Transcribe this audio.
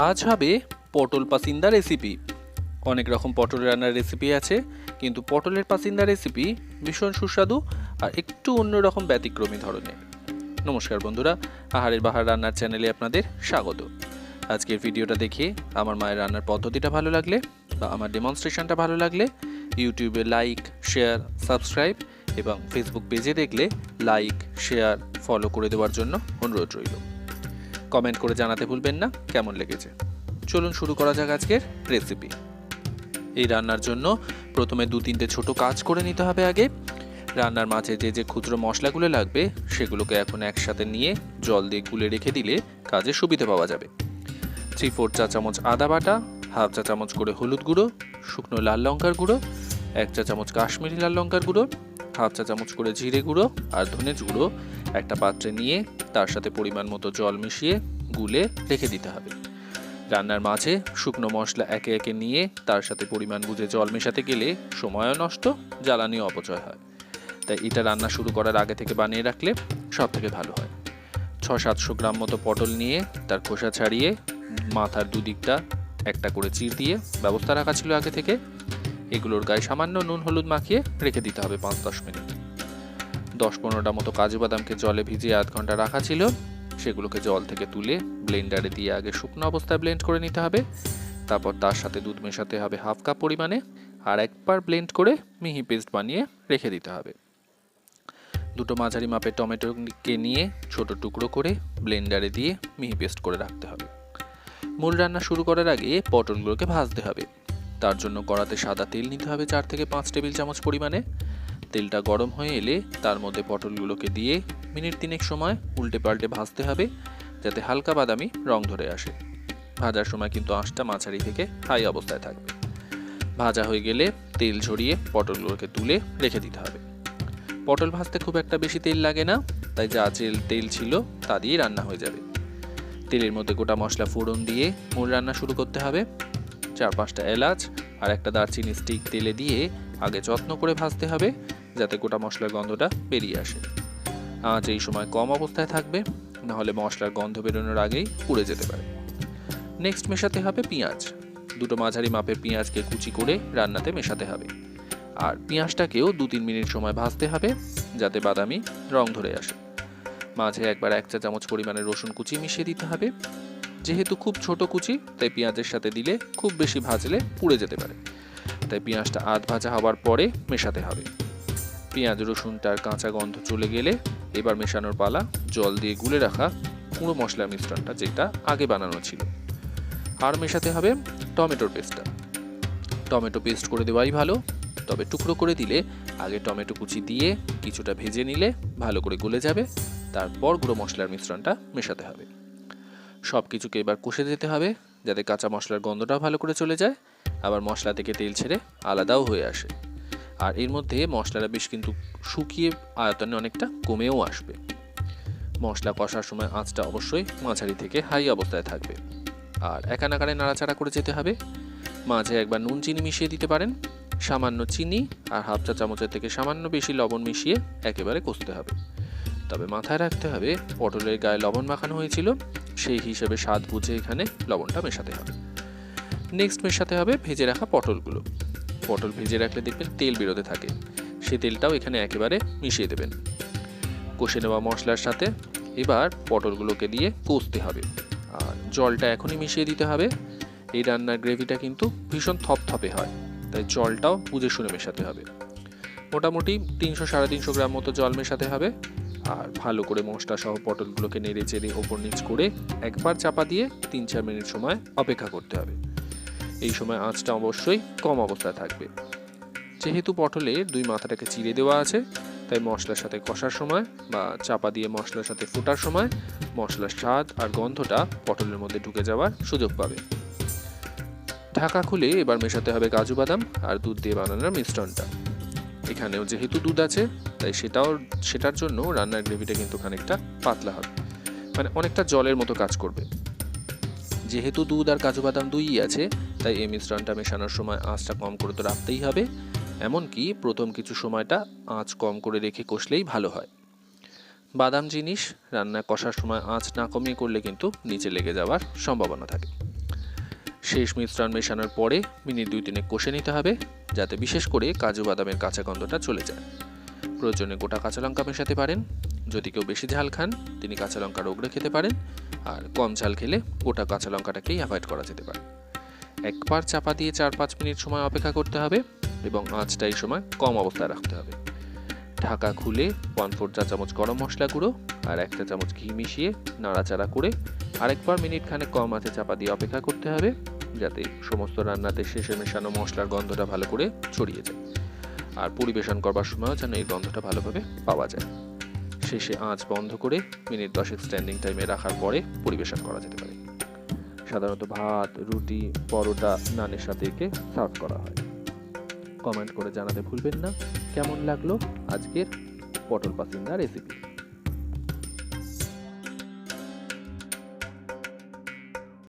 আজ হবে পটল পাসিন্দা রেসিপি অনেক রকম পটল রান্নার রেসিপি আছে, কিন্তু পটলের পাসিন্দা রেসিপি ভীষণ সুস্বাদু আর একটু অন্যরকম ব্যতিক্রমী ধরনের। নমস্কার বন্ধুরা, আহারের বাহার রান্নার চ্যানেলে আপনাদের স্বাগত। আজকের ভিডিওটা দেখে আমার মায়ের রান্নার পদ্ধতিটা ভালো লাগলে বা আমার ডেমনস্ট্রেশনটা ভালো লাগলে ইউটিউবে লাইক শেয়ার সাবস্ক্রাইব এবং ফেসবুক পেজে দেখলে লাইক শেয়ার ফলো করে দেওয়ার জন্য অনুরোধ রইল। কমেন্ট করে জানাতে ভুলবেন না। কেমন লেগেছে? চলুন শুরু করা যাক আজকের রেসিপি এই রান্নার জন্য প্রথমে দু তিনটে ছোট কাজ করে নিতে হবে আগে। রান্নার মাঝে যে যে ক্ষুদ্র মশলাগুলো লাগবে, সেগুলোকে এখন একসাথে নিয়ে জল দিয়ে গুলে রেখে দিলে কাজে সুবিধা পাওয়া যাবে। থ্রি ফোর চা চামচ আদা বাটা হাফ চা চামচ করে হলুদ গুঁড়ো, শুকনো লাল লঙ্কার গুঁড়ো, এক চা চামচ কাশ্মীরি লাল লঙ্কার গুঁড়ো হাফ চা চামচ করে জিরে গুঁড়ো আর ধনে গুঁড়ো একটা পাত্রে নিয়ে তার সাথে পরিমাণ মতো জল মিশিয়ে গুলে রেখে দিতে হবে। রান্নার মাঝে শুকনো মশলা একে একে নিয়ে তার সাথে পরিমাণ বুঝে জল মেশাতে গেলে সময়ও নষ্ট, জ্বালানিও অপচয় হয়। তাই এটা রান্না শুরু করার আগে থেকে বানিয়ে রাখলে সব থেকে ভালো হয়। ছ সাতশো গ্রাম মতো পটল নিয়ে তার খোসা ছাড়িয়ে মাথার দুদিকটা একটা করে চির দিয়ে ব্যবস্থা রাখা ছিল আগে থেকে। এগুলোর গায়ে সামান্য নুন, হলুদ মাখিয়ে রেখে দিতে হবে পাঁচ দশ মিনিট। দশ পনেরোটা মতো কাজু বাদামকে জলে ভিজিয়ে আধ ঘণ্টা রাখা ছিল। সেগুলোকে জল থেকে তুলে ব্লেন্ডারে দিয়ে আগে শুকনো অবস্থায় ব্লেন্ড করে নিতে হবে। তারপর তার সাথে দুধ মেশাতে হবে হাফ কাপ পরিমাণে আর একবার ব্লেন্ড করে মিহি পেস্ট বানিয়ে রেখে দিতে হবে। দুটো মাঝারি মাপের টমেটোকে নিয়ে ছোট টুকরো করে ব্লেন্ডারে দিয়ে মিহি পেস্ট করে রাখতে হবে। মূল রান্না শুরু করার আগে পটলগুলোকে ভাজতে হবে। তার জন্য কড়াতে সাদা তেল নিতে হবে চার থেকে পাঁচ টেবিল চামচ পরিমাণে। তেলটা গরম হয়ে এলে তার মধ্যে পটলগুলোকে দিয়ে মিনিট তিনেক সময় উল্টে পাল্টে ভাজতে হবে, যাতে হালকা বাদামি রং ধরে আসে। ভাজার সময় কিন্তু আঁশটা মাঝারি থেকে হাই অবস্থায় থাকবে। ভাজা হয়ে গেলে তেল ঝরিয়ে পটলগুলোকে তুলে রেখে দিতে হবে। পটল ভাজতে খুব একটা বেশি তেল লাগে না, তাই যা তেল তেল ছিল তা দিয়েই রান্না হয়ে যাবে। তেলের মধ্যে গোটা মশলা ফোড়ন দিয়ে মূল রান্না শুরু করতে হবে। চার পাঁচটা এলাচ আর একটা দারচিনি স্টিক তেলে দিয়ে আগে যত্ন করে ভাজতে হবে। যাতে গোটা মশলার গন্ধটা বেরিয়ে আসে। আঁচ এই সময় কম অবস্থায় থাকবে, নাহলে মশলার গন্ধ বেরোনোর আগেই পুড়ে যেতে পারে। নেক্সট মেশাতে হবে পেঁয়াজ। দুটো মাঝারি মাপের পেঁয়াজকে কুচি করে রান্নাতে মেশাতে হবে। আর পেঁয়াজটাকেও দু তিন মিনিট সময় ভাজতে হবে, যাতে বাদামি রং ধরে আসে। মাঝে একবার এক চা চামচ পরিমাণে রসুন কুচি মিশিয়ে দিতে হবে। যেহেতু খুব ছোট কুচি, তাই পেঁয়াজের সাথে দিলে খুব বেশি ভাজলে পুড়ে যেতে পারে। তাই পেঁয়াজটা আধ ভাজা হওয়ার পরে মেশাতে হবে। পেঁয়াজ রসুনটার কাঁচা গন্ধ চলে গেলে এবার মেশানোর পালা, জল দিয়ে গুলে রাখা পুরো মশলা মিশ্রণটা যেটা আগে বানানো ছিল। আর মেশাতে হবে টমেটোর পেস্টটা। টমেটো পেস্ট করে দেওয়াই ভালো, তবে টুকরো করে দিলে আগে টমেটো কুচি দিয়ে কিছুটা ভেজে নিলে ভালো করে গলে যাবে, তারপর গুঁড়ো মশলার মিশ্রণটা মেশাতে হবে। সব কিছুকে এবার কষে দিতে হবে, যাতে কাঁচা মশলার গন্ধটাও ভালো করে চলে যায়, আবার মশলা থেকে তেল ছেড়ে আলাদাও হয়ে আসে। আর এর মধ্যে মশলাটা বেশ কিন্তু শুকিয়ে আয়তনে অনেকটা কমেও আসবে। মশলা কষার সময় আঁচটা অবশ্যই মাঝারি থেকে হাই অবস্থায় থাকবে। আর একা নাকারে নাড়াচাড়া করে যেতে হবে। মাঝে একবার নুন, চিনি মিশিয়ে দিতে পারেন। সামান্য চিনি আর হাফ চা চামচের থেকে সামান্য বেশি লবণ মিশিয়ে একেবারে কষতে হবে। তবে মাথায় রাখতে হবে, পটলের গায়ে লবণ মাখানো হয়েছিল, সেই হিসেবে স্বাদ বুঝে এখানে লবণটা মেশাতে হবে। নেক্সট মেশাতে হবে ভেজে রাখা পটলগুলো। পটল ভেজে রাখলে দেখবেন তেল বেরোতে থাকে। সেই তেলটাও এখানে একেবারে মিশিয়ে দেবেন। কষে নেওয়া মশলার সাথে এবার পটলগুলোকে দিয়ে কষতে হবে। আর জলটা এখনই মিশিয়ে দিতে হবে। এই রান্নার গ্রেভিটা কিন্তু ভীষণ থপথপে হয়। তাই জলটাও বুঝে শুনে মেশাতে হবে। মোটামুটি তিনশো সাড়ে তিনশো গ্রাম মতো জল মেশাতে হবে। আর ভালো করে মশলা সহ পটলগুলোকে নেড়ে চেড়ে ওপর নিচ করে একবার চাপা দিয়ে তিন চার মিনিট সময় অপেক্ষা করতে হবে। এই সময় আঁচটা অবশ্যই কম অবস্থায় থাকবে। যেহেতু পটলে দুই মাথাটাকে চিড়ে দেওয়া আছে, তাই মশলার সাথে কষার সময় বা চাপা দিয়ে মশলার সাথে ফোটার সময় মশলার স্বাদ আর গন্ধটা পটলের মধ্যে ঢুকে যাওয়ার সুযোগ পাবে। ঢাকা খুলে এবার মেশাতে হবে কাজু বাদাম আর দুধ দিয়ে বানানোর মিশ্রণটা। এখানেও যেহেতু দুধ আছে, তাই সেটাও, সেটার জন্য রান্নার গ্রেভিটা কিন্তু খানিকটা পাতলা হবে। মানে অনেকটা জলের মতো কাজ করবে। যেহেতু দুধ আর কাজু বাদাম দুইই আছে তাই এই মিশ্রণটা মেশানোর সময় আঁচটা কম করে তো রাখতেই হবে। এমনকি প্রথম কিছু সময়টা আঁচ কম করে রেখে কষলেই ভালো হয়। বাদাম জিনিস রান্না কষার সময় আঁচ না কমিয়ে করলে কিন্তু নিচে লেগে যাওয়ার সম্ভাবনা থাকে। শেষ মিশ্রণ মেশানোর পরে মিনিট দুই তিনে কষে নিতে হবে, যাতে বিশেষ করে কাজু বাদামের কাঁচা গন্ধটা চলে যায়। প্রয়োজনে গোটা কাঁচা লঙ্কা মেশাতে পারেন। যদি কেউ বেশি ঝাল খান, তিনি কাঁচা লঙ্কা রোগড়ে খেতে পারেন। আর কম ঝাল খেলে গোটা কাঁচা লঙ্কাটাকেই অ্যাভয়েড করা যেতে পারে। একবার চাপা দিয়ে চার পাঁচ মিনিট সময় অপেক্ষা করতে হবে এবং আঁচটা এই সময় কম অবস্থায় রাখতে হবে। ঢাকা খুলে ওয়ান ফোর চা চামচ গরম মশলা গুঁড়ো আর একটা চামচ ঘি মিশিয়ে নাড়াচাড়া করে আরেকবার মিনিট খানে কম আছে চাপা দিয়ে অপেক্ষা করতে হবে যাতে সমস্ত রান্নাতে শেষে মেশানো মশলার গন্ধটা ভালো করে ছড়িয়ে যায় আর পরিবেশন করবার সময়ও যেন এই গন্ধটা ভালোভাবে পাওয়া যায়। শেষে আঁচ বন্ধ করে মিনিট দশেক স্ট্যান্ডিং টাইমে রাখার পরে পরিবেশন করা যেতে পারে। সাধারণত ভাত, রুটি, পরোটা নানের সাথে একে সার্ভ করা হয়। কমেন্ট করে জানাতে ভুলবেন না। কেমন লাগল আজকের পটল পাসিন্দা রেসিপি